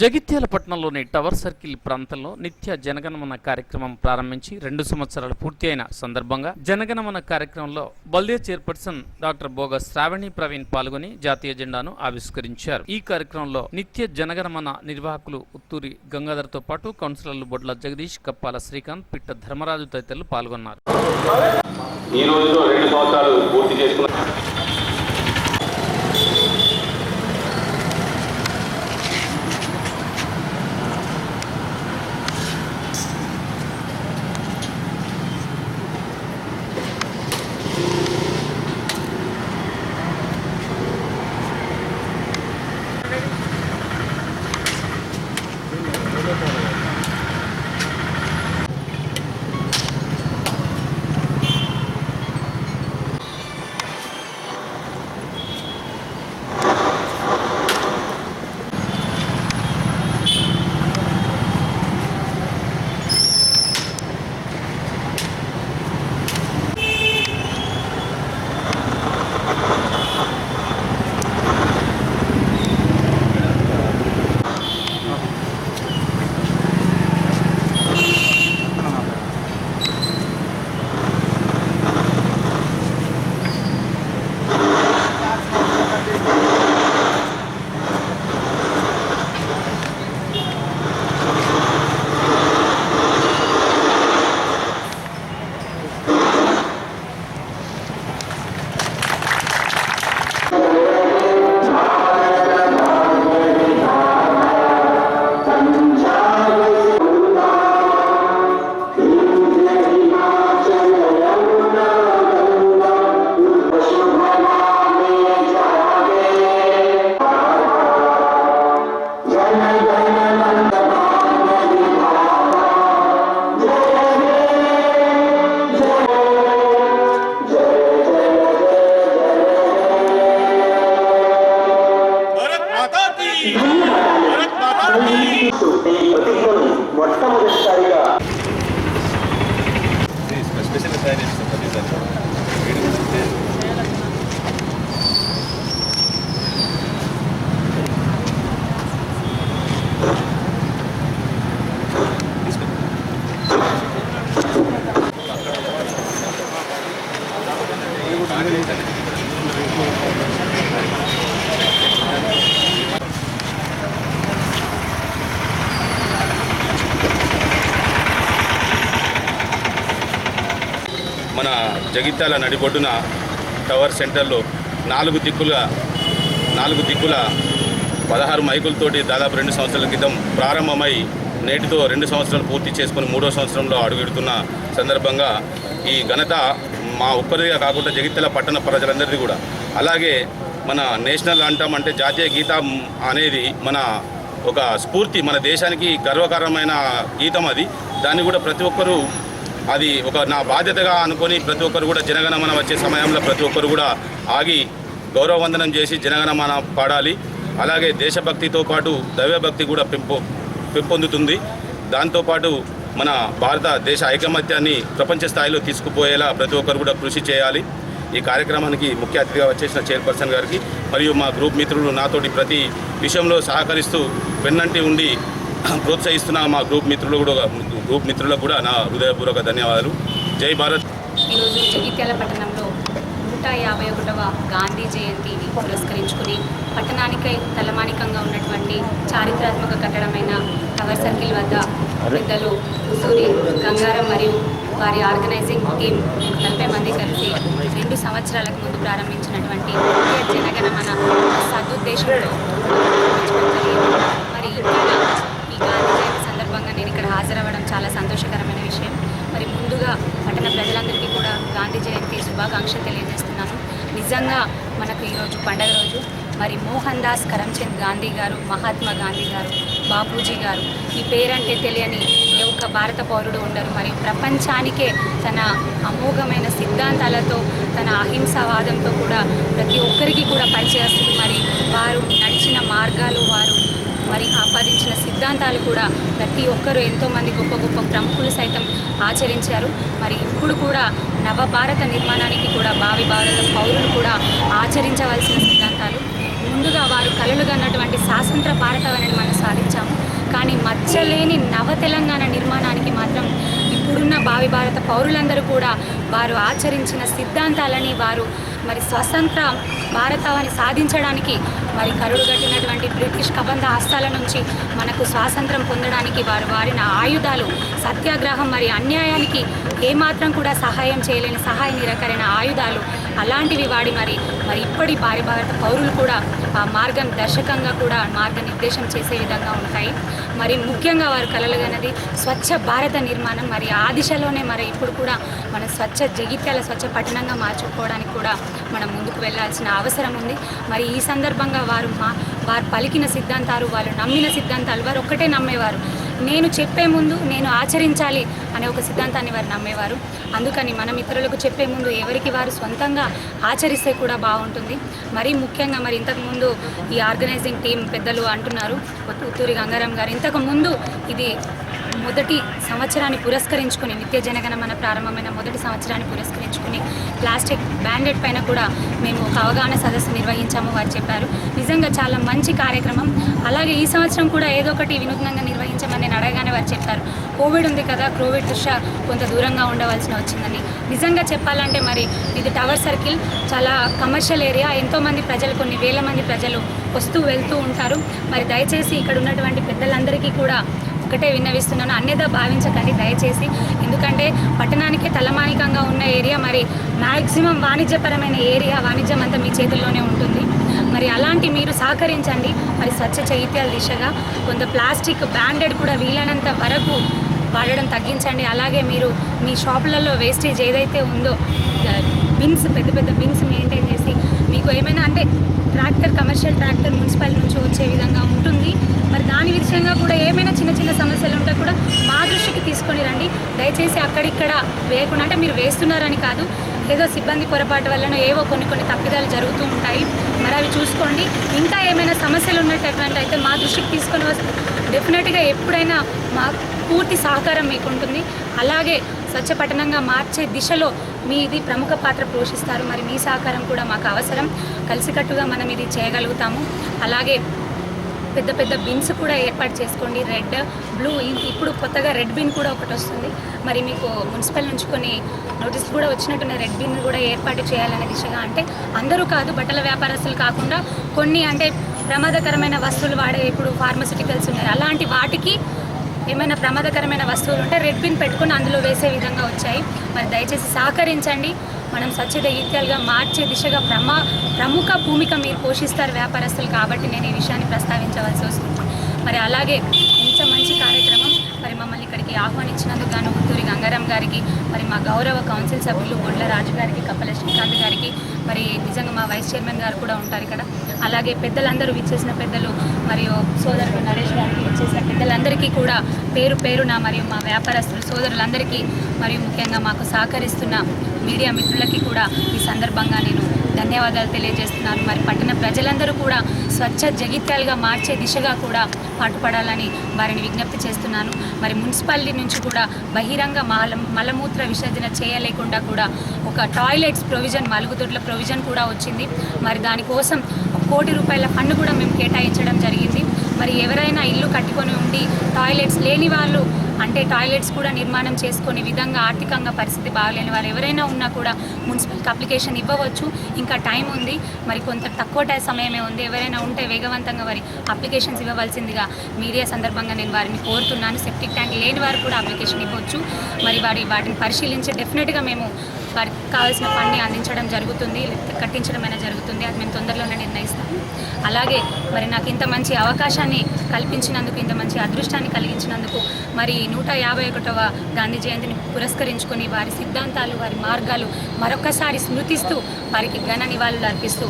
జగిత్యాల పట్టణంలోని tower circle ప్రాంతంలో నిత్య జనగణమన కార్యక్రమం ప్రారంభించి రెండు సంవత్సరాలు పూర్తి అయిన సందర్భంగా జనగణమన కార్యక్రమంలో బల్దే చైర్పర్సన్ డాక్టర్ బోగ శ్రావణి ప్రవీణ్ పాల్గొని జాతీయ జెండాను ఆవిష్కరించారు. ఈ కార్యక్రమంలో నిత్య జనగణమన నిర్వాహకులు ఉత్తూరి గంగాధర్తో పాటు కౌన్సిలర్లు బొడ్ల జగదీష్ కప్పాల శ్రీకాంత్ పిట్ట ధర్మరాజు తదితరులు పాల్గొన్నారు. ఈ రోజుతో రెండు సంవత్సరాలు పూర్తి చేస్తాం ప్రతిసారి వేడి ఉంటే మన జగిత్యాల నడిబొడ్డున టవర్ సెంటర్లో నాలుగు దిక్కుల నాలుగు దిక్కుల పదహారు మైకులతోటి దాదాపు రెండు సంవత్సరాల క్రితం ప్రారంభమై నేటితో రెండు సంవత్సరాలు పూర్తి చేసుకుని మూడో సంవత్సరంలో అడుగుడుతున్న సందర్భంగా ఈ ఘనత మా ఒక్కరిగా కాకుండా జగిత్యాల పట్టణ ప్రజలందరిది కూడా. అలాగే మన నేషనల్ అంటాం అంటే జాతీయ గీతం అనేది మన ఒక స్ఫూర్తి మన దేశానికి గర్వకారమైన గీతం అది. దాన్ని కూడా ప్రతి ఒక్కరూ అది ఒక నా బాధ్యతగా అనుకొని ప్రతి ఒక్కరు కూడా జనగణమన వచ్చే సమయంలో ప్రతి ఒక్కరు కూడా ఆగి గౌరవవందనం చేసి జనగణమన పాడాలి. అలాగే దేశభక్తితో పాటు దైవభక్తి కూడా పెంపు పెంపొందుతుంది. దాంతోపాటు మన భారతదేశ ఐకమత్యాన్ని ప్రపంచ స్థాయిలో తీసుకుపోయేలా ప్రతి ఒక్కరు కూడా కృషి చేయాలి. ఈ కార్యక్రమానికి ముఖ్య అతిథిగా వచ్చేసిన చైర్పర్సన్ గారికి మరియు మా గ్రూప్ మిత్రులు నాతోటి ప్రతి విషయంలో సహకరిస్తూ వెన్నంటి ఉండి ప్రోత్సహిస్తున్న మా గ్రూప్ మిత్రులు కూడా గ్రూప్ మిత్రులకు కూడా నా హృదయపూర్వక ధన్యవాదాలు. జై భారత్. ఈరోజు జగిత్యాల పట్టణంలో నూట యాభై ఒకటవ గాంధీ జయంతిని పురస్కరించుకుని పట్టణానికై తలమానికంగా ఉన్నటువంటి చారిత్రాత్మక కట్టడమైన టవర్ సర్కిల్ వద్ద పెద్దలు సూరి గంగారం మరియు వారి ఆర్గనైజింగ్ టీం నలభై మంది కలిసి రెండు సంవత్సరాలకు ముందు ప్రారంభించినటువంటి జనగణమన సదుద్దేశంతో నిర్వహించడం జరిగింది. మరి ఇటీవల ఈ గాంధీ జయంతి సందర్భంగా నేను ఇక్కడ హాజరవ్వడం చాలా సంతోషకరమైన విషయం. మరి ముందుగా పట్టణ ప్రజలందరికీ కూడా గాంధీ జయంతి శుభాకాంక్షలు తెలియజేస్తున్నాను. నిజంగా మనకు ఈరోజు పండగ రోజు. మరి మోహన్ దాస్ కరమ్చంద్ గాంధీ గారు మహాత్మా గాంధీ గారు బాపూజీ గారు ఈ పేరంటే తెలియని ఏ ఒక్క భారత పౌరుడు ఉండరు. మరియు ప్రపంచానికే తన అమోఘమైన సిద్ధాంతాలతో తన అహింసావాదంతో కూడా ప్రతి ఒక్కరికి కూడా పరిచయస్తుంది మరి వారు నడిచిన మార్గాలు వారు మరి ఆపాదించిన సిద్ధాంతాలు కూడా ప్రతి ఒక్కరూ ఎంతోమంది గొప్ప గొప్ప ప్రముఖులు సైతం ఆచరించారు. మరి ఇప్పుడు కూడా నవభారత నిర్మాణానికి కూడా భావి భారత పౌరులు కూడా ఆచరించవలసిన సిద్ధాంతాలు. ముందుగా వారు కలలుగా కన్నటువంటి స్వాతంత్ర భారతావనిని మనం సాధించాము. కానీ మచ్చలేని నవ తెలంగాణ నిర్మాణానికి మాత్రం ఇప్పుడున్న భావి భారత పౌరులందరూ కూడా వారు ఆచరించిన సిద్ధాంతాలని వారు మరి స్వతంత్ర భారతాన్ని సాధించడానికి మరి కరుడు కట్టినటువంటి బ్రిటిష్ కబంధ హస్తాల నుంచి మనకు స్వాతంత్రం పొందడానికి వారు వారిన ఆయుధాలు సత్యాగ్రహం మరి అన్యాయానికి ఏమాత్రం కూడా సహాయం చేయలేని సహాయ నిరకరైన ఆయుధాలు అలాంటివి వాడి మరి మరి ఇప్పటి భారీ భారత పౌరులు కూడా ఆ మార్గం దర్శకంగా కూడా మార్గనిర్దేశం చేసే విధంగా ఉంటాయి. మరి ముఖ్యంగా వారు కలలుగనది స్వచ్ఛ భారత నిర్మాణం. మరి ఆ దిశలోనే మరి ఇప్పుడు కూడా మన స్వచ్ఛ జగిత్యాల స్వచ్ఛ పట్టణంగా మార్చుకోవడానికి కూడా మనం ముందుకు వెళ్ళాల్సిన అవసరం ఉంది. మరి ఈ సందర్భంగా వారు మా వారు పలికిన సిద్ధాంతాలు వాళ్ళు నమ్మిన సిద్ధాంతాలు వారు ఒక్కటే నమ్మేవారు. నేను చెప్పే ముందు నేను ఆచరించాలి అనే ఒక సిద్ధాంతాన్ని వారు నమ్మేవారు. అందుకని మనం ఇతరులకు చెప్పే ముందు ఎవరికి వారు సొంతంగా ఆచరిస్తే కూడా బాగుంటుంది. మరీ ముఖ్యంగా మరి ఇంతకుముందు ఈ ఆర్గనైజింగ్ టీం పెద్దలు అంటున్నారు ఉత్తూరి గంగారాం గారు. ఇంతకు ముందు ఇది మొదటి సంవత్సరాన్ని పురస్కరించుకుని నిత్య జనగణమన ప్రారంభమైన మొదటి సంవత్సరాన్ని పురస్కరించుకుని ప్లాస్టిక్ బ్యాండెడ్ పైన కూడా మేము ఒక అవగాహన సదస్సు నిర్వహించాము వారు చెప్పారు. నిజంగా చాలా మంచి కార్యక్రమం. అలాగే ఈ సంవత్సరం కూడా ఏదో ఒకటి వినూత్నంగా నిర్వహించమని నేను అడగగానే వారు చెప్పారు. కోవిడ్ ఉంది కదా కోవిడ్ దృష్ట్యా కొంత దూరంగా ఉండవలసిన వచ్చిందని. నిజంగా చెప్పాలంటే మరి ఇది టవర్ సర్కిల్. చాలా కమర్షియల్ ఏరియా. ఎంతోమంది ప్రజలు కొన్ని వేల మంది ప్రజలు వస్తూ వెళ్తూ ఉంటారు. మరి దయచేసి ఇక్కడ ఉన్నటువంటి పెద్దలందరికీ కూడా ఒక్కటే విన్నవిస్తున్నాను. అన్యదా భావించకండి దయచేసి. ఎందుకంటే పట్టణానికి తలమానికంగా ఉన్న ఏరియా మరి మ్యాక్సిమం వాణిజ్యపరమైన ఏరియా వాణిజ్యం అంతా మీ చేతుల్లోనే ఉంటుంది. మరి అలాంటి మీరు సహకరించండి. మరి స్వచ్ఛ చైత్యాల దిశగా కొంత ప్లాస్టిక్ బ్యాండెడ్ కూడా వీలైనంత వరకు వాడడం తగ్గించండి. అలాగే మీరు మీ షాపులలో వేస్టేజ్ ఏదైతే ఉందో బిన్స్ పెద్ద పెద్ద బిన్స్ మెయింటైన్ చేసి ఏమైనా అంటే ట్రాక్టర్ కమర్షియల్ ట్రాక్టర్ మున్సిపల్ నుంచి వచ్చే విధంగా ఉంటుంది. మరి దాని విషయంగా కూడా ఏమైనా చిన్న చిన్న సమస్యలు ఉంటే కూడా మా దృష్టికి తీసుకొని రండి. దయచేసి అక్కడిక్కడ వేయకుండా అంటే మీరు వేస్తున్నారని కాదు ఏదో సిబ్బంది పొరపాటు వలన ఏవో కొన్ని కొన్ని తప్పిదాలు జరుగుతూ ఉంటాయి. మరి అవి చూసుకోండి. ఇంకా ఏమైనా సమస్యలు ఉన్నటువంటి అయితే మా దృష్టికి తీసుకొని వస్తే డెఫినెట్గా ఎప్పుడైనా మా పూర్తి సహకారం మీకు ఉంటుంది. అలాగే స్వచ్ఛ పట్టణంగా మార్చే దిశలో మీది ప్రముఖ పాత్ర పోషిస్తారు. మరి మీ సహకారం కూడా మాకు అవసరం. కలిసికట్టుగా మనం ఇది చేయగలుగుతాము. అలాగే పెద్ద పెద్ద బిన్స్ కూడా ఏర్పాటు చేసుకోండి. రెడ్ బ్లూ ఇప్పుడు కొత్తగా రెడ్ బిన్ కూడా ఒకటి వస్తుంది. మరి మీకు మున్సిపల్ నుంచి కొన్ని నోటీస్ కూడా వచ్చినట్టున్న రెడ్ బిన్ కూడా ఏర్పాటు చేయాలనే దిశగా అంటే అందరూ కాదు బట్టల వ్యాపారస్తులు కాకుండా కొన్ని అంటే ప్రమాదకరమైన వస్తువులు వాడే ఇప్పుడు ఫార్మసిటికల్స్ ఉన్నాయి. అలాంటి వాటికి ఏమైనా ప్రమాదకరమైన వస్తువులు ఉంటే రెడ్ బిన్ పెట్టుకుని అందులో వేసే విధంగా వచ్చాయి. మరి దయచేసి సహకరించండి. మనం స్వచ్ఛత ఈత్యాలుగా మార్చే దిశగా ప్రమా ప్రముఖ భూమిక మీరు పోషిస్తారు వ్యాపారస్తులు కాబట్టి నేను ఈ విషయాన్ని ప్రస్తావించవలసి వస్తుంది. మరి అలాగే ఇంత మంచి కార్యక్రమం మరి మమ్మల్ని ఇక్కడికి ఆహ్వానించినందుకు గాను పుత్తూరి గంగారాం గారికి మరి మా గౌరవ కౌన్సిల్ సభ్యులు గొడ్ల రాజు గారికి కప్పల శ్రీకాంత్ గారికి మరి నిజంగా మా వైస్ చైర్మన్ గారు కూడా ఉంటారు ఇక్కడ. అలాగే పెద్దలందరూ విచ్చేసిన పెద్దలు మరియు సోదరుడు నరేష్ గారికి విచ్చేసిన అందరికీ కూడా పేరు పేరున మరియు మా వ్యాపారస్తులు సోదరులందరికీ మరియు ముఖ్యంగా మాకు సహకరిస్తున్న మీడియా మిత్రులకి కూడా ఈ సందర్భంగా నేను ధన్యవాదాలు తెలియజేస్తున్నాను. మరి పట్టణ ప్రజలందరూ కూడా స్వచ్ఛ జగిత్యాలుగా మార్చే దిశగా కూడా పాటుపడాలని వారిని విజ్ఞప్తి చేస్తున్నాను. మరి మున్సిపాలిటీ నుంచి కూడా బహిరంగ మల మలమూత్ర విసర్జన చేయలేకుండా కూడా ఒక టాయిలెట్స్ ప్రొవిజన్ మలుగుదొడ్ల ప్రొవిజన్ కూడా వచ్చింది. మరి దానికోసం కోటి రూపాయల ఫండ్ కూడా మేము కేటాయించడం జరిగింది. మరి ఎవరైనా ఇల్లు కట్టుకొని ఉండి టాయిలెట్స్ లేని వాళ్ళు అంటే టాయిలెట్స్ కూడా నిర్మాణం చేసుకునే విధంగా ఆర్థికంగా పరిస్థితి బాగలేని వారు ఎవరైనా ఉన్నా కూడా మున్సిపల్కి అప్లికేషన్ ఇవ్వవచ్చు. ఇంకా టైం ఉంది. మరి కొంత తక్కువ టైం సమయమే ఉంది. ఎవరైనా ఉంటే వేగవంతంగా వారి అప్లికేషన్స్ ఇవ్వవలసిందిగా మీడియా సందర్భంగా నేను వారిని కోరుతున్నాను. సెప్టిక్ ట్యాంక్ లేని వారు కూడా అప్లికేషన్ ఇవ్వచ్చు. మరి వారి వాటిని పరిశీలించి డెఫినెట్గా మేము వారికి కావాల్సిన పని అందించడం జరుగుతుంది కట్టించడం కట్టించడమైనా జరుగుతుంది అది మేము తొందరలోనే నిర్ణయిస్తాము. అలాగే మరి నాకు ఇంత మంచి అవకాశాన్ని కల్పించినందుకు ఇంత మంచి అదృష్టాన్ని కలిగించినందుకు మరి నూట యాభై ఒకటవ గాంధీ జయంతిని పురస్కరించుకొని వారి సిద్ధాంతాలు వారి మార్గాలు మరొకసారి స్మృతిస్తూ వారికి ఘన నివాళులు అర్పిస్తూ